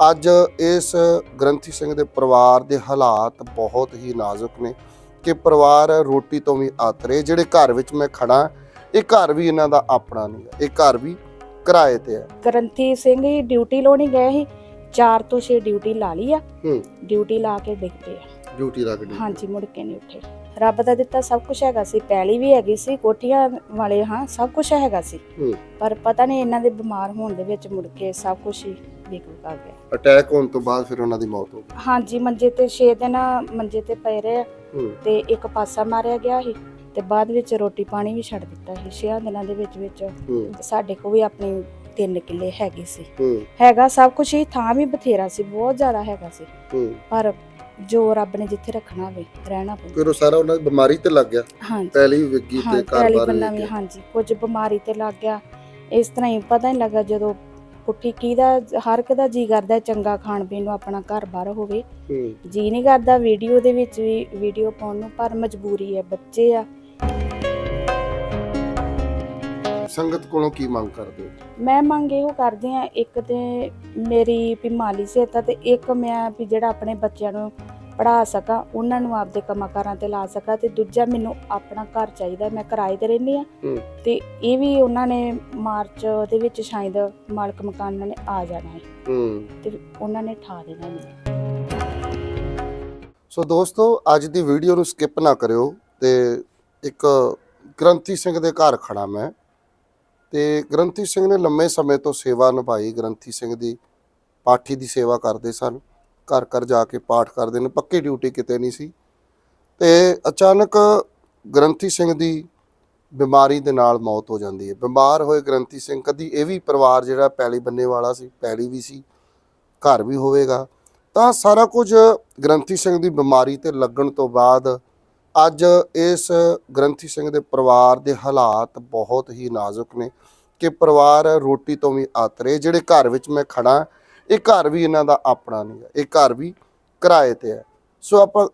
ਅੱਜ ਇਸ ਗ੍ਰੰਥੀ ਸਿੰਘ ਦੇ ਪਰਿਵਾਰ ਦੇ ਹਾਲਾਤ ਬਹੁਤ ਹੀ ਨਾਜ਼ੁਕ ਨੇ ਕਿ ਪਰਿਵਾਰ ਰੋਟੀ ਤੋਂ ਵੀ ਆਤਰੇ ਜਿਹੜੇ ਘਰ ਵਿੱਚ ਮੈਂ ਖੜਾ ਇਹ ਘਰ ਵੀ ਇਹਨਾਂ ਦਾ ਆਪਣਾ ਨਹੀਂ ਹੈ ਇਹ ਘਰ ਵੀ ਕਿਰਾਏ ਤੇ ਹੈ। ਗ੍ਰੰਥੀ ਸਿੰਘ ਹੀ ਡਿਊਟੀ ਲਾਉਣੀ ਗਏ ਸੀ 4 ਤੋਂ 6 ਡਿਊਟੀ ਲਾ ਲਈ ਆ। ਹੂੰ। ਡਿਊਟੀ ਲਾ ਕੇ ਡਿੱਗ ਪਏ ਆ। ਡਿਊਟੀ ਲੱਗਦੀ ਹਾਂਜੀ ਮੁੜ ਕੇ ਨਹੀਂ ਉੱਠੇ। ਰੱਬ ਦਾ ਦਿੱਤਾ ਸਭ ਕੁਝ ਹੈਗਾ ਸੀ ਪੈਲੀ ਵੀ ਹੈਗੀ ਸੀ ਕੋਠੀਆਂ ਵਾਲੇ ਹਾਂ ਸਭ ਕੁਝ ਹੈਗਾ ਸੀ। ਹੂੰ। ਪਰ ਪਤਾ ਨਹੀਂ ਇਹਨਾਂ ਦੇ ਬਿਮਾਰ ਹੋਣ ਦੇ ਵਿੱਚ ਮੁੜ ਕੇ ਸਭ ਕੁਝ ਹੀ ਵਿਕ ਆ ਗਿਆ ਅਟੈਕ ਹੋਣ ਤੋਂ ਬਾਅਦ ਫਿਰ ਉਹਨਾਂ ਦੀ ਮੌਤ ਹੋ ਗਈ। ਹਾਂਜੀ ਮੰਜੇ ਤੇ 6 ਦਿਨ ਮੰਜੇ ਤੇ ਪਏ ਰਹੇ ਹੂੰ। ਤੇ ਇੱਕ ਪਾਸਾ ਮਾਰਿਆ ਗਿਆ ਸੀ ਤੇ ਬਾਅਦ ਵਿੱਚ ਰੋਟੀ ਪਾਣੀ ਵੀ ਛੱਡ ਦਿੱਤਾ ਸੀ। ਛੇਆਂ ਦਿਨਾਂ ਦੇ ਵਿੱਚ ਵਿੱਚ ਹੂੰ। ਸਾਡੇ ਕੋਲ ਵੀ ਆਪਣੀ ਤਿੰਨ ਕਿੱਲੇ ਹੈਗੇ ਸੀ। ਹੂੰ। ਹੈਗਾ ਸਭ ਕੁਝ ਹੀ ਥਾਂ ਵੀ ਬਥੇਰਾ ਸੀ ਬਹੁਤ ਜ਼ਿਆਦਾ ਹੈਗਾ ਸੀ। ਹੂੰ। ਪਰ ਜੋ ਰੱਬ ਨੇ ਜਿੱਥੇ ਰੱਖਣਾ ਹੋਵੇ ਰਹਿਣਾ ਪੈਂਦਾ ਫਿਰ ਉਹ ਸਾਰਾ ਉਹਨਾਂ ਦੀ ਬਿਮਾਰੀ ਤੇ ਲੱਗ ਗਿਆ। ਹਾਂਜੀ। ਪਹਿਲੀ ਵਿਗੀ ਹਾਂ ਤੇ ਪਹਿਲੀ ਘਰ-ਬਾਰ ਵੀ। ਹਾਂਜੀ ਕੁਝ ਬਿਮਾਰੀ ਤੇ ਲੱਗ ਗਿਆ। ਇਸ ਤਰ੍ਹਾਂ ਹੀ ਪਤਾ ਨਹੀਂ ਲੱਗਾ ਜਦੋਂ ਪੁੱਠੀ ਕੀ ਦਾ ਹਰ ਇੱਕ ਦਾ ਜੀ ਕਰਦਾ ਚੰਗਾ ਖਾਣ ਪੀਣ ਨੂੰ ਆਪਣਾ ਘਰ ਬਾਹਰ ਹੋਵੇ। ਹੂੰ। ਜੀ ਨਹੀਂ ਕਰਦਾ ਵੀਡੀਓ ਦੇ ਵਿੱਚ ਵੀ ਵੀਡੀਓ ਪਾਉਣ ਨੂੰ ਪਰ ਮਜਬੂਰੀ ਹੈ ਬੱਚੇ ਆ। ਸੰਗਤ ਕੋਲੋਂ ਕੀ ਮੰਗ ਕਰਦੇ ਹੋ? ਮੈਂ ਮੰਗ ਇਹੋ ਕਰਦੀ ਆ ਇੱਕ ਤੇ ਮੇਰੀ ਵੀ ਮਾਲੀ ਸਹਾਇਤਾ ਤੇ ਇੱਕ ਮੈਂ ਵੀ ਜਿਹੜਾ ਆਪਣੇ ਬੱਚਿਆਂ ਨੂੰ ਪੜ੍ਹਾ ਸਕਾਂ ਉਹਨਾਂ ਨੂੰ ਆਪਦੇ ਕੰਮਾਂ ਤੇ ਲਾ ਸਕਾਂ ਤੇ ਦੂਜਾ ਮੈਨੂੰ ਆਪਣਾ ਘਰ ਚਾਹੀਦਾ ਮੈਂ ਕਿਰਾਏ ਤੇ ਰਹਿੰਦੀ ਆ ਹੂੰ। ਤੇ ਇਹ ਵੀ ਉਹਨਾਂ ਨੇ ਮਾਰਚ ਦੇ ਵਿੱਚ ਸ਼ਾਇਦ ਮਾਲਕ ਮਕਾਨ ਨੇ ਆ ਜਾਣਾ ਹੈ। ਹੂੰ। ਤੇ ਉਹਨਾਂ ਨੇ ਠਾ ਦੇਣਾ ਮੈਨੂੰ ਸੋ ਦੋਸਤੋ ਅੱਜ ਦੀ ਵੀਡੀਓ ਨੂੰ ਸਕਿਪ ਨਾ ਕਰਿਓ ਤੇ ਇੱਕ ਗ੍ਰੰਥੀ ਸਿੰਘ ਦੇ ਘਰ ਖੜਾ ਮੈਂ। ਤੇ ਗ੍ਰੰਥੀ ਸਿੰਘ ਨੇ ਲੰਮੇ ਸਮੇਂ ਤੋਂ ਸੇਵਾ ਨਿਭਾਈ ਗ੍ਰੰਥੀ ਸਿੰਘ ਦੀ ਪਾਠੀ ਦੀ ਸੇਵਾ ਕਰਦੇ ਸਨ। ਘਰ ਘਰ ਜਾ ਕੇ ਪਾਠ ਕਰਦੇ ਨੇ, ਪੱਕੀ ਡਿਊਟੀ ਕਿਤੇ ਨਹੀਂ ਸੀ। ਤੇ ਅਚਾਨਕ ਗ੍ਰੰਥੀ ਸਿੰਘ ਦੀ ਬਿਮਾਰੀ ਦੇ ਨਾਲ ਮੌਤ ਹੋ ਜਾਂਦੀ ਹੈ। ਬਿਮਾਰ ਹੋਏ ਗ੍ਰੰਥੀ ਸਿੰਘ, ਕਦੀ ਇਹ ਵੀ ਪਰਿਵਾਰ ਜਿਹੜਾ ਪੈਲੀ ਬੰਨੇ ਵਾਲਾ ਸੀ, ਪੈਲੀ ਵੀ ਸੀ, ਘਰ ਵੀ ਹੋਵੇਗਾ। ਤਾਂ ਸਾਰਾ ਕੁਝ ਗ੍ਰੰਥੀ ਸਿੰਘ ਦੀ ਬਿਮਾਰੀ ਤੇ ਲੱਗਣ ਤੋਂ ਬਾਅਦ ਅੱਜ ਇਸ ਗ੍ਰੰਥੀ ਸਿੰਘ ਦੇ ਪਰਿਵਾਰ ਦੇ ਹਾਲਾਤ ਬਹੁਤ ਹੀ ਨਾਜ਼ੁਕ ਨੇ ਕਿ ਪਰਿਵਾਰ ਰੋਟੀ ਤੋਂ ਵੀ ਆਤਰੇ, ਜਿਹੜੇ ਘਰ ਵਿੱਚ ਮੈਂ ਖੜਾ ਇਹ ਘਰ ਵੀ ਇਹਨਾਂ ਦਾ ਆਪਣਾ ਨਹੀਂ ਹੈ, ਇਹ ਘਰ ਵੀ ਕਿਰਾਏ ਤੇ ਹੈ। ਸੋ ਆਪਾਂ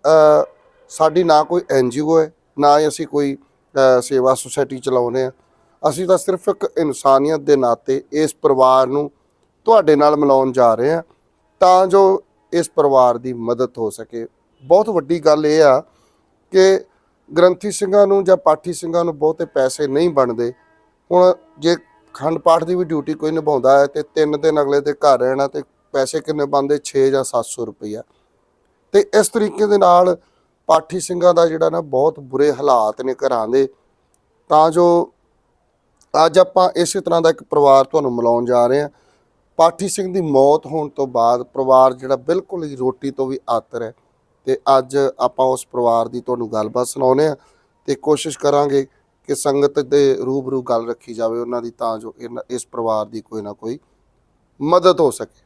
ਸਾਡੀ ਨਾ ਕੋਈ ਐਨਜੀਓ ਹੈ, ਨਾ ਹੀ ਅਸੀਂ ਕੋਈ ਸੇਵਾ ਸੁਸਾਇਟੀ ਚਲਾਉਂਦੇ ਆ ਅਸੀਂ ਤਾਂ ਸਿਰਫ ਇੱਕ ਇਨਸਾਨੀਅਤ ਦੇ ਨਾਤੇ ਇਸ ਪਰਿਵਾਰ ਨੂੰ ਤੁਹਾਡੇ ਨਾਲ ਮਿਲਾਉਣ ਜਾ ਰਹੇ ਹਾਂ, ਤਾਂ ਜੋ ਇਸ ਪਰਿਵਾਰ ਦੀ ਮਦਦ ਹੋ ਸਕੇ। ਬਹੁਤ ਵੱਡੀ ਗੱਲ ਇਹ ਆ ਕਿ ਗ੍ਰੰਥੀ ਸਿੰਘਾਂ ਨੂੰ ਜਾਂ ਪਾਠੀ ਸਿੰਘਾਂ ਨੂੰ ਬਹੁਤੇ ਪੈਸੇ ਨਹੀਂ ਬਣਦੇ। ਹੁਣ ਜੇ ਖੰਡ ਪਾਠ ਦੀ ਵੀ ਡਿਊਟੀ ਕੋਈ ਨਿਭਾਉਂਦਾ ਹੈ ਤੇ ਤਿੰਨ ਦਿਨ ਅਗਲੇ ਦੇ ਘਰ ਰਹਿਣਾ ਤੇ ਪੈਸੇ ਕਿੰਨੇ ਬਣਦੇ? 6 ਜਾਂ 700 ਰੁਪਈਆ। ਤੇ ਇਸ ਤਰੀਕੇ ਦੇ ਨਾਲ ਪਾਠੀ ਸਿੰਘਾਂ ਦਾ ਜਿਹੜਾ ਨਾ ਬਹੁਤ ਬੁਰੇ ਹਾਲਾਤ ਨੇ ਘਰਾਂ ਦੇ। ਤਾਂ ਜੋ ਅੱਜ ਆਪਾਂ ਇਸੇ ਤਰ੍ਹਾਂ ਦਾ ਇੱਕ ਪਰਿਵਾਰ ਤੁਹਾਨੂੰ ਮਿਲਾਉਣ ਜਾ ਰਹੇ ਹਾਂ। ਪਾਠੀ ਸਿੰਘ ਦੀ ਮੌਤ ਹੋਣ ਤੋਂ ਬਾਅਦ ਪਰਿਵਾਰ ਜਿਹੜਾ ਬਿਲਕੁਲ ਹੀ ਰੋਟੀ ਤੋਂ ਵੀ ਆਤਰ ਹੈ। ਤੇ ਅੱਜ ਆਪਾਂ ਉਸ ਪਰਿਵਾਰ ਦੀ ਤੁਹਾਨੂੰ ਗੱਲਬਾਤ ਸੁਣਾਉਨੇ ਆ ਤੇ ਕੋਸ਼ਿਸ਼ ਕਰਾਂਗੇ ਕਿ ਸੰਗਤ ਦੇ ਰੂਬਰੂ ਗੱਲ ਰੱਖੀ ਜਾਵੇ ਉਹਨਾਂ ਦੀ ਤਾਂ ਜੋ ਇਸ ਪਰਿਵਾਰ ਦੀ ਕੋਈ ਨਾ ਕੋਈ ਮਦਦ ਹੋ ਸਕੇ।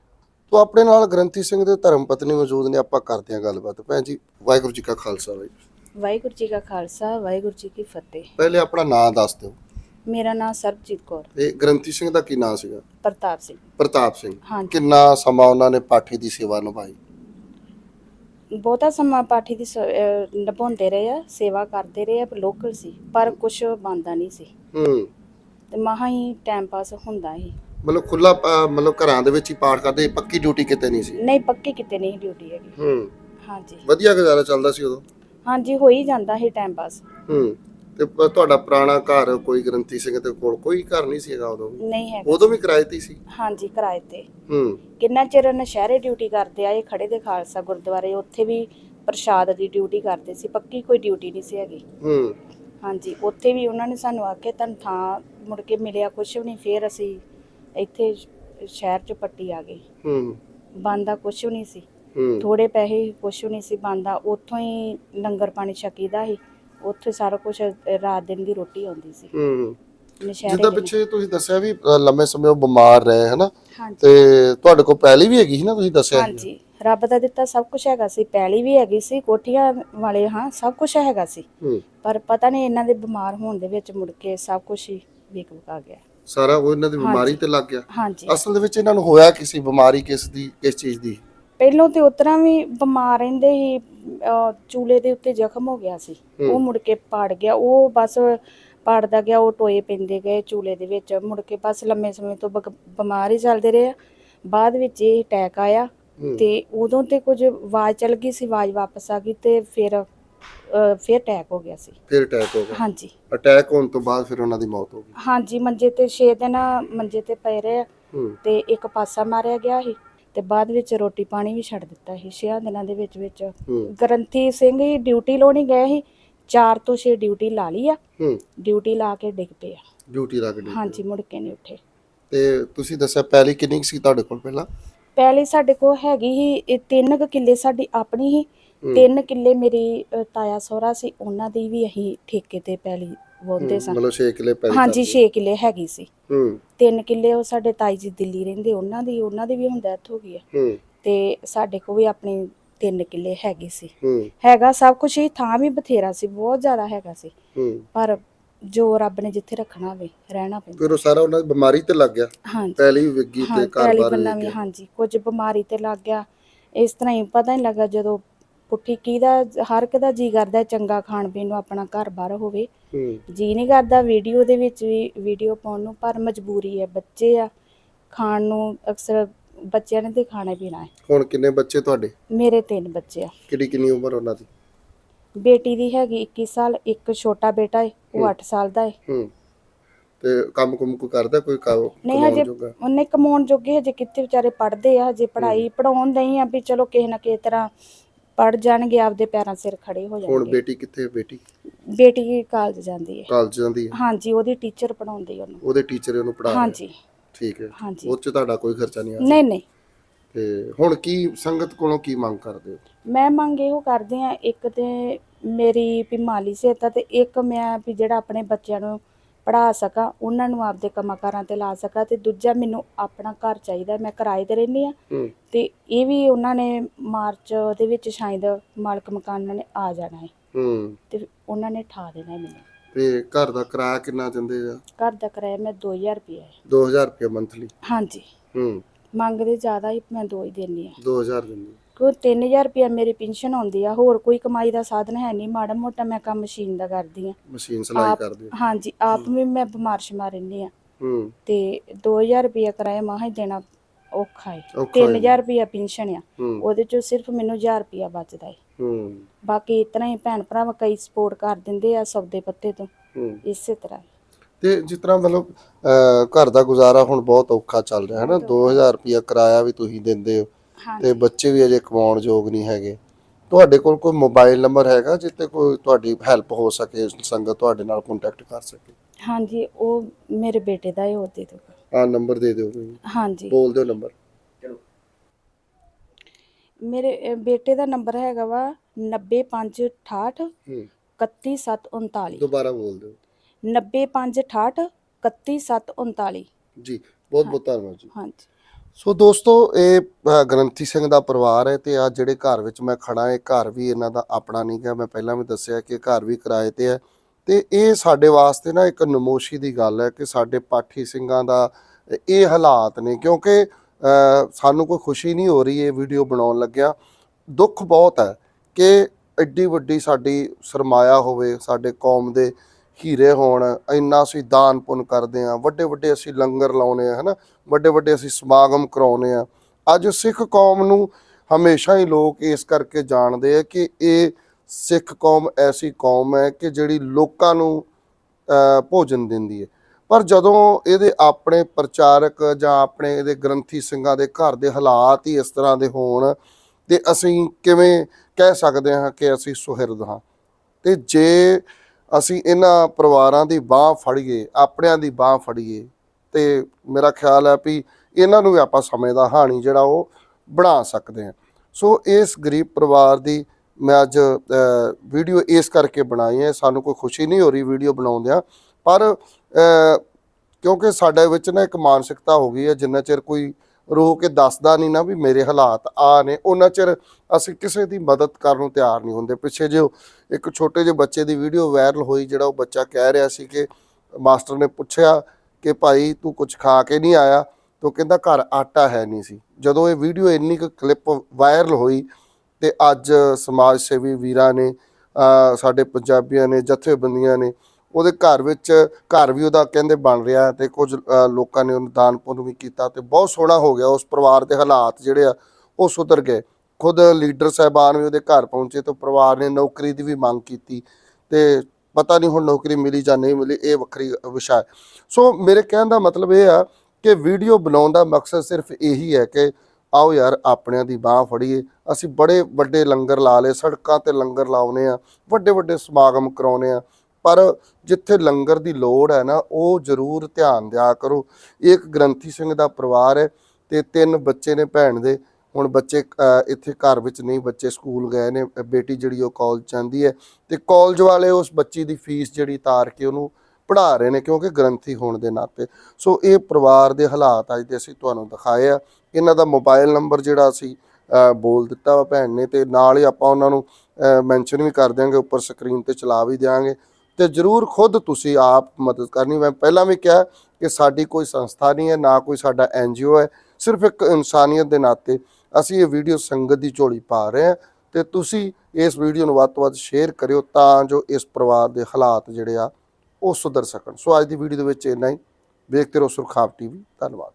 ਤੋਂ ਆਪਣੇ ਨਾਲ ਗ੍ਰੰਥੀ ਸਿੰਘ ਦੇ ਧਰਮ ਪਤਨੀ ਮੌਜੂਦ ਨੇ ਆਪਾਂ ਕਰਦੇ ਹਾਂ ਗੱਲਬਾਤ। ਭੈਣ ਜੀ ਵਾਹਿਗੁਰੂ ਜੀ ਕਾ ਖਾਲਸਾ ਵਾਹਿਗੁਰੂ ਵਾਹਿਗੁਰੂ ਜੀ ਕਾ ਖਾਲਸਾ ਵਾਹਿਗੁਰੂ ਜੀ ਕੀ ਫਤਿਹ। ਪਹਿਲੇ ਆਪਣਾ ਨਾਮ ਦੱਸ ਦਿਓ। ਮੇਰਾ ਨਾਮ ਸਰਬਜੀਤ ਕੌਰ। ਤੇ ਗ੍ਰੰਥੀ ਸਿੰਘ ਦਾ ਕੀ ਨਾਮ ਸੀਗਾ? ਪ੍ਰਤਾਪ ਸਿੰਘ। ਪ੍ਰਤਾਪ ਸਿੰਘ। ਕਿੰਨਾ ਸਮਾਂ ਉਹਨਾਂ ਨੇ ਪਾਠੀ ਦੀ ਸੇਵਾ ਨਿਭਾਈ? ਬਹੁਤਾ ਸਮਾਂ ਪਾਠੀ ਦੀ ਸ- ਅਹ ਨਿਭਾਉਂਦੇ ਰਹੇ ਆ ਸੇਵਾ ਕਰਦੇ ਰਹੇ ਆ ਲੋਕਲ ਸੀ ਪਰ ਕੁਝ ਬੰਦਾ ਨਹੀਂ ਸੀ। ਹੂੰ। ਤੇ ਮਹਾ ਹੀ ਟਾਈਮ ਪਾਸ ਹੁੰਦਾ ਸੀ। ਮਤਲਬ ਖੁੱਲਾ ਮਤਲਬ ਘਰਾਂ ਦੇ ਵਿੱਚ ਹੀ ਪਾਠ ਕਰਦੇ ਪੱਕੀ ਡਿਊਟੀ ਕਿਤੇ ਨਹੀਂ ਸੀ? ਨਹੀਂ ਪੱਕੀ ਕਿਤੇ ਨਹੀਂ ਡਿਊਟੀ ਹੈਗੀ। ਹੂੰ। ਹਾਂਜੀ। ਵਧੀਆ ਗੁਜ਼ਾਰਾ ਚੱਲਦਾ ਸੀ ਉਦੋਂ? ਹਾਂਜੀ ਹੋ ਹੀ ਜਾਂਦਾ ਸੀ ਟਾਈਮ ਪਾਸ ਹੂੰ। ਤੇ ਪ- ਤੁਹਾਡਾ ਪੁਰਾਣਾ ਘਰ ਕੋਈ ਗ੍ਰੰਥੀ ਸਿੰਘ ਦੇ ਕੋਲ ਕੋਈ ਘਰ ਨਹੀਂ ਸੀਗਾ ਉਦੋਂ ਨਹੀਂ ਹੈਗਾ। ਉਦੋਂ ਵੀ ਕਿਰਾਏ ਤੇ ਹੀ ਸੀ? ਹਾਂਜੀ ਕਿਰਾਏ ਤੇ। ਹੂੰ। ਕਿੰਨਾ ਚਿਰ ਨਸ਼ਹਿਰੇ ਡਿਊਟੀ ਕਰਦੇ ਆਏ ਖੜੇ ਦੇ ਖਾਲਸਾ ਗੁਰਦੁਆਰੇ ਉੱਥੇ ਵੀ ਪ੍ਰਸ਼ਾਦ ਦੀ ਡਿਊਟੀ ਕਰਦੇ ਸੀ ਪੱਕੀ ਕੋਈ ਡਿਊਟੀ ਨਹੀਂ ਸੀ ਹੈਗੀ। ਹੂੰ। ਹਾਂਜੀ ਉੱਥੇ ਵੀ ਉਹਨਾਂ ਨੇ ਸਾਨੂੰ ਆਖਿਆ ਤੁਹਾਨੂੰ ਥਾਂ ਮੁੜ ਕੇ ਮਿਲਿਆ ਕੁਛ ਵੀ ਨਹੀਂ ਫੇਰ ਅਸੀਂ ਇੱਥੇ ਸ਼- ਸ਼ਹਿਰ ਚ ਪੱਟੀ ਆ ਗਏ। ਹੂੰ। ਬੰਦਾ ਕੁਛ ਵੀ ਨਹੀਂ ਸੀ। ਹੂੰ। ਥੋੜੇ ਪੈਸੇ ਹੀ ਕੁਛ ਵੀ ਨਹੀਂ ਸੀ ਬੰਦਾ ਉੱਥੋਂ ਹੀ ਲੰਗਰ ਪਾਣੀ ਛਕੀਦਾ ਸੀ। ਉੱਥੇ ਸਾਰਾ ਕੁਝ ਰਾਤ ਦਿਨ ਦੀ ਰੋਟੀ ਆਉਂਦੀ ਸੀ। ਹੂੰ ਨਸ਼ਹਿਰੇ ਜਿੱਦਾਂ ਪਿੱਛੇ ਤੁਸੀਂ ਦੱਸਿਆ ਵੀ ਅ, ਲੰਮੇ ਸਮੇਂ ਉਹ ਬਿਮਾਰ ਰਹੇ ਹਨਾ? ਹਾਂਜੀ। ਤੇ ਤੁਹਾਡੇ ਕੋਲ ਪਹਿਲੀ ਵੀ ਹੈਗੀ ਸੀ ਨਾ ਤੁਸੀਂ ਦੱਸਿਆ ਸੀ। ਹਾਂਜੀ। ਰੱਬ ਦਾ ਦਿੱਤਾ ਸਭ ਕੁਝ ਹੈਗਾ ਸੀ। ਪੈਲੀ ਵੀ ਹੈਗੀ ਸੀ ਕੋਠੀਆਂ ਵਾਲੇ ਹਾਂ ਸਭ ਕੁਝ ਹੈਗਾ ਸੀ। ਹੂੰ। ਪਰ ਪਤਾ ਨਹੀਂ ਇਹਨਾਂ ਦੇ ਬਿਮਾਰ ਹੋਣ ਦੇ ਵਿੱਚ ਮੁੜ ਕੇ ਸਭ ਕੁਝ ਹੀ ਵਿਕਾ ਗਿਆ। ਸਾਰਾ ਉਹ ਇਹਨਾਂ ਦੀ ਬਿਮਾਰੀ। ਤੇ ਲੱਗ ਗਿਆ। ਹਾਂਜੀ। ਅਸਲ ਦੇ ਵਿੱਚ ਇਹਨਾਂ ਨੂੰ ਹੋਇਆ ਕਿਸੇ ਬਿਮਾਰੀ ਕਿਸ ਦੀ ਕਿਸ ਚੀਜ਼ ਦੀ? ਪਹਿਲੋਂ ਤੇ ਉਤਰਾ ਵੀ ਬਿਮਾਰ ਰਹਿੰਦੇ ਹੀ ਚੂਲੇ ਦੇ ਉੱਤੇ ਜ਼ਖਮ ਹੋ ਗਿਆ ਸੀ। ਉਹ ਮੁੜ ਕੇ ਪਾੜ ਗਿਆ। ਉਹ ਬਸ ਪਾੜਦਾ ਗਿਆ ਉਹ ਟੋਏ ਪੈਂਦੇ ਗਏ ਚੂਲੇ ਦੇ ਵਿੱਚ। ਮੁੜ ਕੇ ਬਸ ਲੰਮੇ ਸਮੇਂ ਤੋਂ ਬਗ- ਬਿਮਾਰ ਹੀ ਚੱਲਦੇ ਰਹੇ ਆ। ਬਾਅਦ ਵਿੱਚ ਇਹ ਅਟੈਕ ਆਇਆ ਤੇ ਉਦੋਂ ਤੇ ਕੁਝ ਆਵਾਜ਼ ਚੱਲ ਗਈ ਸੀ ਆਵਾਜ਼ ਵਾਪਸ ਆ ਗਈ ਤੇ ਫਿਰ ਅ, ਫਿਰ ਅਟੈਕ ਹੋ ਗਿਆ ਸੀ। ਫਿਰ ਅਟੈਕ ਹੋ ਗਿਆ। ਹਾਂਜੀ। ਅਟੈਕ ਹੋਣ ਤੋਂ ਬਾਅਦ ਫਿਰ ਉਹਨਾਂ ਦੀ ਮੌਤ ਹੋ ਗਈ। ਹਾਂਜੀ ਮੰਜੇ ਤੇ 6 ਦਿਨ ਮੰਜੇ ਤੇ ਪਏ ਰਹੇ ਆ ਹੂੰ। ਤੇ ਇੱਕ ਪਾਸਾ ਮਾਰਿਆ ਗਿਆ ਸੀ। ਤੇ ਬਾਅਦ ਵਿੱਚ ਰੋਟੀ ਪਾਣੀ ਵੀ ਛੱਡ ਦਿੱਤਾ ਸੀ। 6 ਦਿਨਾਂ ਦੇ ਵਿੱਚ ਵਿੱਚ ਹੂੰ। ਗਰੰਥੀ ਸਿੰਘ ਹੀ ਡਿਊਟੀ ਲਾਉਣੀ ਗਏ ਸੀ। 4 ਤੋਂ 6 ਡਿਊਟੀ ਲਾ ਲਈ ਆ। ਹੂੰ। ਡਿਊਟੀ ਲਾ ਕੇ ਡਿੱਗ ਪਏ ਆ। ਡਿਊਟੀ ਰੱਖ ਦਿੱਤੀ ਹਾਂਜੀ ਮੁੜ ਕੇ ਨਹੀਂ ਉੱਠੇ। ਤੇ ਤੁਸੀਂ ਦੱਸਿਆ ਪਹਿਲੀ ਕਿੰਨੀ ਕੁ ਸੀ ਤੁਹਾਡੇ ਕੋਲ ਪਹਿਲਾਂ? ਪਹਿਲੇ ਸਾਡੇ ਕੋਲ ਹੈਗੀ ਸੀ ਇਹ ਤਿੰਨ ਕੁ ਕਿੱਲੇ ਸਾਡੀ ਆਪਣੀ ਸੀ। ਹੂੰ, ਤਿੰਨ ਕਿੱਲੇ ਮੇਰੀ ਅ, ਤਾਇਆ ਸਹੁਰਾ ਸੀ ਉਹਨਾਂ ਦੀ ਵੀ ਅਸੀਂ ਠੇਕੇ ਤੇ ਪਹਿਲੀ ਵਾਹੁੰਦੇ ਹੂੰ, ਸਾਂ ਮਤਲਬ 6 ਕਿਲੇ ਪਹਿਲੀ ਹਾਂਜੀ 6 ਕਿੱਲੇ ਹੈਗੀ ਸੀ। ਹੂੰ। ਤਿੰਨ ਕਿੱਲੇ ਉਹ ਸਾਡੇ ਤਾਈ ਜੀ ਦਿੱਲੀ ਰਹਿੰਦੇ ਉਹਨਾਂ ਦੀ ਉਹਨਾਂ ਦੀ ਵੀ ਹੁਣ ਡੈਥ ਹੋ ਗਈ ਹੈ। ਹੂੰ ਤੇ ਸਾਡੇ ਕੋਲ ਵੀ ਆਪਣੀ ਤਿੰਨ ਕਿੱਲੇ ਹੈਗੇ ਸੀ। ਹੂੰ। ਹੈਗਾ ਸਭ ਕੁਝ ਹੀ ਥਾਂ ਵੀ ਬਥੇਰਾ ਸੀ ਬਹੁਤ ਜ਼ਿਆਦਾ ਹੈਗਾ ਸੀ। ਹੂੰ। ਪਰ ਜੋ ਰੱਬ ਨੇ ਜਿੱਥੇ ਰੱਖਣਾ ਹੋਵੇ ਰਹਿਣਾ ਪੈਂਦਾ। ਫਿਰ ਉਹ ਸਾਰਾ ਉਹਨਾਂ ਦੀ ਬਿਮਾਰੀ ਤੇ ਲੱਗ ਗਿਆ? ਹਾਂਜੀ। ਪਹਿਲੀ ਵੀ ਵਿਗੀ ਤੇ ਘਰ-ਬਾਰ ਵੀ ਹਾਂਜੀ ਕੁਝ ਬਿਮਾਰੀ ਤੇ ਲੱਗ ਗਿਆ। ਇਸ ਤਰ੍ਹਾਂ ਹੀ ਪਤਾ ਨਹੀਂ ਲੱਗਾ ਜਦੋਂ ਪੁੱਠੀ ਕੀ ਦਾ ਹਰ ਇੱਕ ਦਾ ਜੀ ਕਰਦਾ ਚੰਗਾ ਖਾਣ ਪੀਣ ਨੂੰ ਆਪਣਾ ਘਰ ਬਾਰ ਹੋਵੇ। ਹੂੰ। ਜੀ ਨਹੀਂ ਕਰਦਾ ਵੀਡੀਓ ਦੇ ਵਿੱਚ ਵੀ ਵੀਡੀਓ ਪਾਉਣ ਨੂੰ ਪਰ ਮਜਬੂਰੀ ਹੈ ਬੱਚੇ ਆ ਖਾਣ ਨੂੰ ਅਕਸਰ ਬੱਚਿਆਂ ਨੇ ਤੇ ਖਾਣਾ ਪੀਣਾ ਹੈ। ਹੁਣ ਕਿੰਨੇ ਬੱਚੇ ਤੁਹਾਡੇ? ਮੇਰੇ ਤਿੰਨ ਬੱਚੇ ਆ। ਕਿਹੜੀ ਕਿੰਨੀ ਉਮਰ ਉਹਨਾਂ ਦੀ? ਬੇਟੀ ਦੀ ਹੈਗੀ 21 ਸਾਲ ਇੱਕ ਛੋਟਾ ਬੇਟਾ ਹੈ ਉਹ ਹੂੰ। 8 ਸਾਲ ਦਾ ਹੈ ਹੂੰ। ਤੇ ਕੰਮ ਕੁਮ ਕੋ ਕਰਦਾ ਕੋਈ ਕੰਮ ਨਹੀਂ ਹਜੇ? ਉਹਨੇ ਕਮਾਉਣ ਜੋਗੇ ਹਜੇ ਕਿੱਥੇ ਵਿਚਾਰੇ ਪੜਦੇ ਆ ਹਜੇ ਪੜ੍ਹਾਈ ਪੜਾਉਣ ਨਹੀਂ ਆ ਵੀ ਚਲੋ ਕਿਸੇ ਨਾ ਕਿਸੇ ਤਰ੍ਹਾਂ ਪੜ ਜਾਣਗੇ ਆਪਦੇ ਪੈਰਾਂ ਸਿਰ ਖੜੇ ਹੋ ਹੁਣ ਜਾਣਗੇ। ਬੇਟੀ ਕਿੱਥੇ ਹੈ? ਬੇਟੀ? ਬੇਟੀ ਕਾਲਜ ਜਾਂਦੀ ਹੈ। ਕਾਲਜ ਜਾਂਦੀ ਹੈ? ਹਾਂਜੀ ਉਹਦੀ ਟੀਚਰ ਪੜਾਉਂਦੀ ਉਹਨੂੰ। ਉਹਦੇ ਟੀਚਰ ਉਹਨੂੰ ਪੜ੍ਹਾ ਰਹੇ। ਹਾਂਜੀ। ਠੀਕ ਹੈ। ਹਾਂਜੀ। ਉਹ ਚ ਤੁਹਾਡਾ ਕੋਈ ਖਰਚਾ ਨਹੀਂ ਆ ਨਹੀਂ ਨਹੀਂ। ਤੇ ਹੁਣ ਕੀ ਸੰਗਤ ਕੋਲੋਂ ਕੀ ਮੰਗ ਕਰਦੇ ਹੋ? ਮੈਂ ਮੰਗ ਇਹੋ ਕਰਦੀ ਆ ਇੱਕ ਤੇ ਮੇਰੀ ਵੀ ਮਾਲੀ ਸਹਾਇਤਾ ਤੇ ਇੱਕ ਮੈਂ ਵੀ ਜਿਹੜਾ ਆਪਣੇ ਬੱਚਿਆਂ ਨੂੰ ਪੜ੍ਹਾ ਸਕਾਂ ਉਹਨਾਂ ਨੂੰ ਆਪਦੇ ਕੰਮਾਂ ਕਾਰਾਂ ਤੇ ਲਾ ਸਕਾਂ ਤੇ ਦੂਜਾ ਮੈਨੂੰ ਆਪਣਾ ਘਰ ਚਾਹੀਦਾ ਮੈਂ ਕਿਰਾਏ ਤੇ ਰਹਿੰਦੀ ਆ ਤੇ ਇਹ ਵੀ ਉਹਨਾਂ ਨੇ ਮਾਰਚ ਦੇ ਵਿੱਚ ਸ਼ਾਇਦ ਮਾਲਕ ਮਕਾਨਾਂ ਨੇ ਆ ਜਾਣਾ ਹੈ। ਹੂੰ। ਤੇ ਉਹਨਾਂ ਨੇ ਠਾ ਦੇਣਾ ਹੈ ਮੈਨੂੰ। ਤੇ ਘਰ ਦਾ ਕਿਰਾਇਆ ਕਿੰਨਾ ਦਿੰਦੇ ਆ? ਘਰ ਦਾ ਕਿਰਾਇਆ ਮੈਂ 2000 ਰੁਪਏ ਹੈ। 2000 ਰੁਪਏ ਮੰਥਲੀ? ਹਾਂਜੀ। ਹੂੰ। ਮੰਗਦੇ ਜ਼ਿਆਦਾ ਹੀ ਮੈਂ ਦੋ ਹੀ ਦਿੰਦੀ ਆ 2000 ਦਿੰਦੇ। ਕਿਉਂ 3000 ਰੁਪਏ ਮੇਰੀ ਪੈਨਸ਼ਨ ਆਉਂਦੀ ਆ ਹੋਰ ਕੋਈ ਕਮਾਈ ਦਾ ਸਾਧਨ ਹੈ ਨਹੀਂ ਮਾੜਾ ਮੋਟਾ ਮੈਂ ਕੰਮ ਮਸ਼ੀਨ ਦਾ ਕਰਦੀ ਆ। ਮਸ਼ੀਨ ਸਿਲਾਈ ਆਪ- ਕਰਦੇ ਹੋ? ਹਾਂਜੀ ਆਪ ਵੀ ਮੈਂ ਬਿਮਾਰ ਸ਼ਮਾਰ ਰਹਿੰਦੀ ਆ। ਹੂੰ। ਤੇ 2000 ਰੁਪਏ ਕਿਰਾਇਆ ਮਾਹ ਹੀ ਦੇਣਾ ਔਖਾ ਹੈ ਔਖਾ ਹੈ। 3000 ਰੁਪਏ ਪੈਨਸ਼ਨ ਆ ਹੂੰ। ਉਹਦੇ ਚੋਂ ਸਿਰਫ ਮੈਨੂੰ 1000 ਰੁਪਏ ਬਚਦਾ ਹੈ ਹੂੰ। ਬਾਕੀ ਇਤਨਾ ਹੀ ਭੈਣ ਭਰਾ ਕਈ ਸਪੋਰਟ ਕਰ ਦਿੰਦੇ ਆ ਸੌਦੇ ਪੱਤੇ ਤੋਂ। ਹੂੰ। ਇਸੇ ਤਰ੍ਹਾਂ ਤੇ ਜਿਸ ਤਰ੍ਹਾਂ ਮਤਲਬ ਅਹ, ਘਰ ਦਾ ਗੁਜ਼ਾਰਾ ਹੁਣ ਬਹੁਤ ਔਖਾ ਚੱਲ ਰਿਹਾ ਹੈ ਨਾ? 2000 ਰੁਪਿਆ ਕਿਰਾਇਆ ਵੀ ਤੁਸੀਂ ਦਿੰਦੇ ਹੋ। ਤੇ ਬੱਚੇ ਵੀ ਅਜੇ ਕਮਾਉਣ ਯੋਗ ਨਹੀਂ ਹੈਗੇ। ਤੁਹਾਡੇ ਕੋਲ ਕੋਈ ਮੋਬਾਈਲ ਨੰਬਰ ਹੈਗਾ ਜਿੱਤੇ ਕੋਈ ਤੁਹਾਡੀ ਹੈਲਪ ਹੋ ਸਕੇ ਸੰਗਤ ਤੁਹਾਡੇ ਨਾਲ ਕੰਟੈਕਟ ਕਰ ਸਕੇ? ਹਾਂਜੀ ਉਹ ਮੇਰੇ ਬੇਟੇ ਦਾ ਹੀ ਉਹ ਦੇ ਦਿਓ। ਆ ਨੰਬਰ ਦੇ ਦਿਓ ਕੋਈ। ਹਾਂਜੀ। ਬੋਲ ਦਿਓ ਨੰਬਰ ਮੇਰੇ ਅ, ਬੇਟੇ ਦਾ ਨੰਬਰ ਹੈਗਾ ਵਾ 90568 ਹੂੰ। 31739 ਦੁਬਾਰਾ ਬੋਲ ਦਿਓ। 90568 31739 ਜੀ ਬਹੁਤ ਬਹੁਤ ਧੰਨਵਾਦ ਜੀ। ਹਾਂਜੀ। ਸੋ ਦੋਸਤੋ, ਇਹ ਗ੍ਰੰਥੀ ਸਿੰਘ ਦਾ ਪਰਿਵਾਰ ਹੈ ਤੇ ਆ ਜਿਹੜੇ ਘਰ ਵਿੱਚ ਮੈਂ ਖੜਾ ਇਹ ਘਰ ਵੀ ਇਹਨਾਂ ਦਾ ਆਪਣਾ ਨਹੀਂ ਗਾ। ਮੈਂ ਪਹਿਲਾਂ ਵੀ ਦੱਸਿਆ ਕਿ ਇਹ ਘਰ ਵੀ ਕਿਰਾਏ ਤੇ ਹੈ। ਤੇ ਇਹ ਸਾਡੇ ਵਾਸਤੇ ਨਾ ਇੱਕ ਨਮੋਸ਼ੀ ਦੀ ਗੱਲ ਹੈ ਕਿ ਸਾਡੇ ਪਾਠੀ ਸਿੰਘਾਂ ਦਾ ਇਹ ਹਾਲਾਤ ਨੇ ਕਿਉਂਕਿ ਸਾਨੂੰ ਕੋਈ ਖੁਸ਼ੀ ਨਹੀਂ ਹੋ ਰਹੀ ਇਹ ਵੀਡੀਓ ਬਣਾਉਣ ਲੱਗਿਆ। ਦੁੱਖ ਬਹੁਤ ਹੈ ਕਿ ਐਡੀ ਵੱਡੀ ਸਾਡੀ ਸਰਮਾਇਆ ਹੋਵੇ ਸਾਡੇ ਕੌਮ ਦੇ ਹੀਰੇ ਹੋਣ, ਇੰਨਾ ਅਸੀਂ ਦਾਨ ਪੁੰਨ ਕਰਦੇ ਆ ਵੱਡੇ ਵੱਡੇ ਅਸੀਂ ਲੰਗਰ ਲਾਉਨੇ ਆ ਹਨਾ? ਵੱਡੇ ਵੱਡੇ ਅਸੀਂ ਸਮਾਗਮ ਕਰਾਉਨੇ ਆ ਅੱਜ ਸਿੱਖ ਕੌਮ ਨੂੰ ਹਮੇਸ਼ਾ ਹੀ ਲੋਕ ਇਸ ਕਰਕੇ ਜਾਣਦੇ ਆ ਕਿ ਇਹ ਸਿੱਖ ਕੌਮ ਐਸੀ ਕੌਮ ਹੈ ਕਿ ਜਿਹੜੀ ਲੋਕਾਂ ਨੂੰ ਭੋਜਨ ਦਿੰਦੀ ਹੈ। ਪਰ ਜਦੋਂ ਇਹਦੇ ਆਪਣੇ ਪ੍ਰਚਾਰਕ ਜਾਂ ਆਪਣੇ ਇਹਦੇ ਗ੍ਰੰਥੀ ਸਿੰਘਾਂ ਦੇ ਘਰ ਦੇ ਹਾਲਾਤ ਹੀ ਇਸ ਤਰ੍ਹਾਂ ਦੇ ਹੋਣ ਤੇ ਅਸੀਂ ਕਿਵੇਂ ਕਹਿ ਸਕਦੇ ਹਾਂ ਕਿ ਅਸੀਂ ਸੁਹਿਰਦ ਹਾਂ? ਤੇ ਜੇ ਅਸੀਂ ਇਹਨਾਂ ਪਰਿਵਾਰਾਂ ਦੀ ਬਾਹ ਫੜੀਏ, ਆਪਣਿਆਂ ਦੀ ਬਾਹ ਫੜੀਏ ਤੇ ਮੇਰਾ ਖਿਆਲ ਹੈ ਵੀ ਇਹਨਾਂ ਨੂੰ ਵੀ ਆਪਾਂ ਸਮੇਂ ਦਾ ਹਾਣੀ ਜਿਹੜਾ ਉਹ ਬਣਾ ਸਕਦੇ ਹਾਂ। ਸੋ ਇਸ ਗਰੀਬ ਪਰਿਵਾਰ ਦੀ ਮੈਂ ਅੱਜ ਵੀਡੀਓ ਇਸ ਕਰਕੇ ਬਣਾਈ ਹੈ, ਸਾਨੂੰ ਕੋਈ ਖੁਸ਼ੀ ਨਹੀਂ ਹੋ ਰਹੀ ਵੀਡੀਓ ਬਣਾਉਂਦਿਆਂ, ਪਰ ਕਿਉਂਕਿ ਸਾਡੇ ਵਿੱਚ ਨਾ ਇੱਕ ਮਾਨਸਿਕਤਾ ਹੋ ਗਈ ਹੈ, ਜਿੰਨਾ ਚਿਰ ਕੋਈ ਰੋ ਕੇ ਦੱਸਦਾ ਨਹੀਂ ਨਾ ਵੀ ਮੇਰੇ ਹਾਲਾਤ ਆ ਨੇ। ਉਹਨਾਂ ਚਿਰ ਅਸੀਂ ਕਿਸੇ ਦੀ ਮਦਦ ਕਰਨ ਨੂੰ ਤਿਆਰ ਨਹੀਂ ਹੁੰਦੇ। ਪਿੱਛੇ ਜੇ ਇੱਕ ਛੋਟੇ ਜਿਹੇ ਬੱਚੇ ਦੀ ਵੀਡੀਓ ਵਾਇਰਲ ਹੋਈ, ਜਿਹੜਾ ਉਹ ਬੱਚਾ ਕਹਿ ਰਿਹਾ ਸੀ ਕਿ ਮਾਸਟਰ ਨੇ ਪੁੱਛਿਆ ਕਿ ਭਾਈ ਤੂੰ ਕੁਝ ਖਾ ਕੇ ਨਹੀਂ ਆਇਆ? ਤੋ ਕਹਿੰਦਾ ਘਰ ਆਟਾ ਹੈ ਨਹੀਂ ਸੀ। ਜਦੋਂ ਇਹ ਵੀਡੀਓ ਇੰਨੀ ਕੁ ਕਲਿੱਪ ਵਾਇਰਲ ਹੋਈ ਤੇ ਅੱਜ ਸਮਾਜ ਸੇਵੀ ਵੀਰਾਂ ਨੇ ਸਾਡੇ ਪੰਜਾਬੀਆਂ ਨੇ, ਜਥੇਬੰਦੀਆਂ ਨੇ ਉਹਦੇ ਘਰ ਵਿੱਚ, ਘਰ ਵੀ ਉਹਦਾ ਕਹਿੰਦੇ ਬਣ ਰਿਹਾ ਹੈ ਤੇ ਕੁਝ ਲੋਕਾਂ ਨੇ ਉਹਨੂੰ ਦਾਨ ਪੁੰਨ ਵੀ ਕੀਤਾ ਤੇ ਬਹੁਤ ਸੋਹਣਾ ਹੋ ਗਿਆ। ਉਸ ਪਰਿਵਾਰ ਦੇ ਹਾਲਾਤ ਜਿਹੜੇ ਆ, ਉਹ ਸੁਧਰ ਗਏ। ਖੁਦ ਲੀਡਰ ਸਾਹਿਬਾਨ ਵੀ ਉਹਦੇ ਘਰ ਪਹੁੰਚੇ ਤੇ ਪਰਿਵਾਰ ਨੇ ਨੌਕਰੀ ਦੀ ਵੀ ਮੰਗ ਕੀਤੀ ਤੇ ਪਤਾ ਨਹੀਂ ਹੁਣ ਨੌਕਰੀ ਮਿਲੀ ਜਾਂ ਨਹੀਂ ਮਿਲੀ, ਇਹ ਵੱਖਰੀ ਵਿਸ਼ਾ ਹੈ। ਸੋ ਮੇਰੇ ਕਹਿਣ ਦਾ ਮਤਲਬ ਇਹ ਆ ਕਿ ਵੀਡੀਓ ਬਣਾਉਣ ਦਾ ਮਕਸਦ ਸਿਰਫ ਇਹੀ ਹੈ ਕਿ ਆਓ ਯਾਰ ਆਪਣਿਆਂ ਦੀ ਬਾਹ ਫੜੀਏ। ਅਸੀਂ ਬੜੇ ਵੱਡੇ ਲੰਗਰ ਲਾ ਲਏ, ਸੜਕਾਂ ਤੇ ਲੰਗਰ ਲਾਉਨੇ ਆ ਵੱਡੇ ਵੱਡੇ ਸਮਾਗਮ ਕਰਾਉਨੇ ਆ ਪਰ ਜਿੱਥੇ ਲੰਗਰ ਦੀ ਲੋੜ ਹੈ ਨਾ, ਉਹ ਜ਼ਰੂਰ ਧਿਆਨ ਦਿਆ ਕਰੋ। ਇੱਕ ਗ੍ਰੰਥੀ ਸਿੰਘ ਦਾ ਪਰਿਵਾਰ ਹੈ ਤੇ ਤਿੰਨ ਬੱਚੇ ਨੇ ਭੈਣ ਦੇ। ਹੁਣ ਬੱਚੇ ਇੱਥੇ ਘਰ ਵਿੱਚ ਨਹੀਂ, ਬੱਚੇ ਸਕੂਲ ਗਏ ਨੇ, ਬੇਟੀ ਜਿਹੜੀ ਉਹ ਕਾਲਜ ਜਾਂਦੀ ਹੈ ਤੇ ਕਾਲਜ ਵਾਲੇ ਉਸ ਬੱਚੀ ਦੀ ਫੀਸ ਜਿਹੜੀ ਤਾਰ ਕੇ ਉਹਨੂੰ ਪੜ੍ਹਾ ਰਹੇ ਨੇ ਕਿਉਂਕਿ ਗ੍ਰੰਥੀ ਹੋਣ ਦੇ ਨਾਤੇ। ਸੋ ਇਹ ਪਰਿਵਾਰ ਦੇ ਹਾਲਾਤ ਅੱਜ ਦੇ ਅਸੀਂ ਤੁਹਾਨੂੰ ਦਿਖਾਏ ਆ। ਇਹਨਾਂ ਦਾ ਮੋਬਾਈਲ ਨੰਬਰ ਜਿਹੜਾ ਅਸੀਂ ਬੋਲ ਦਿੱਤਾ ਵਾ ਭੈਣ ਨੇ ਤੇ ਨਾਲ ਹੀ ਆਪਾਂ ਉਹਨਾਂ ਨੂੰ ਮੈਂਸ਼ਨ ਵੀ ਕਰ ਦਿਆਂਗੇ, ਉੱਪਰ ਸਕਰੀਨ ਤੇ ਚਲਾ ਵੀ ਦਿਆਂਗੇ। ਤੇ ਜਰੂਰ ਖੁਦ ਤੁਸੀਂ ਆਪ ਮਦਦ ਕਰਨੀ। ਮੈਂ ਪਹਿਲਾਂ ਵੀ ਕਿਹਾ ਕਿ ਸਾਡੀ ਕੋਈ ਸੰਸਥਾ ਨਹੀਂ ਹੈ, ਨਾ ਕੋਈ ਸਾਡਾ ਐਨਜੀਓ ਹੈ। ਸਿਰਫ ਇੱਕ ਇਨਸਾਨੀਅਤ ਦੇ ਨਾਤੇ ਅਸੀਂ ਇਹ ਵੀਡੀਓ ਸੰਗਤ ਦੀ ਝੋਲੀ ਪਾ ਰਹੇ ਹਾਂ ਤੇ ਤੁਸੀਂ ਇਸ ਵੀਡੀਓ ਨੂੰ ਵੱਧ ਤੋਂ ਵੱਧ ਸ਼ੇਅਰ ਕਰਿਓ ਤਾਂ ਜੋ ਇਸ ਪਰਿਵਾਰ ਦੇ ਹਾਲਾਤ ਜਿਹੜੇ ਆ ਉਹ ਸੁਧਰ ਸਕਣ। ਸੋ ਅੱਜ ਦੀ ਵੀਡੀਓ ਦੇ ਵਿੱਚ ਇੰਨਾ ਹੀ। ਵੇਖਦੇ ਰਹੋ ਸੁਰਖਾਬ ਟੀਵੀ। ਧੰਨਵਾਦ।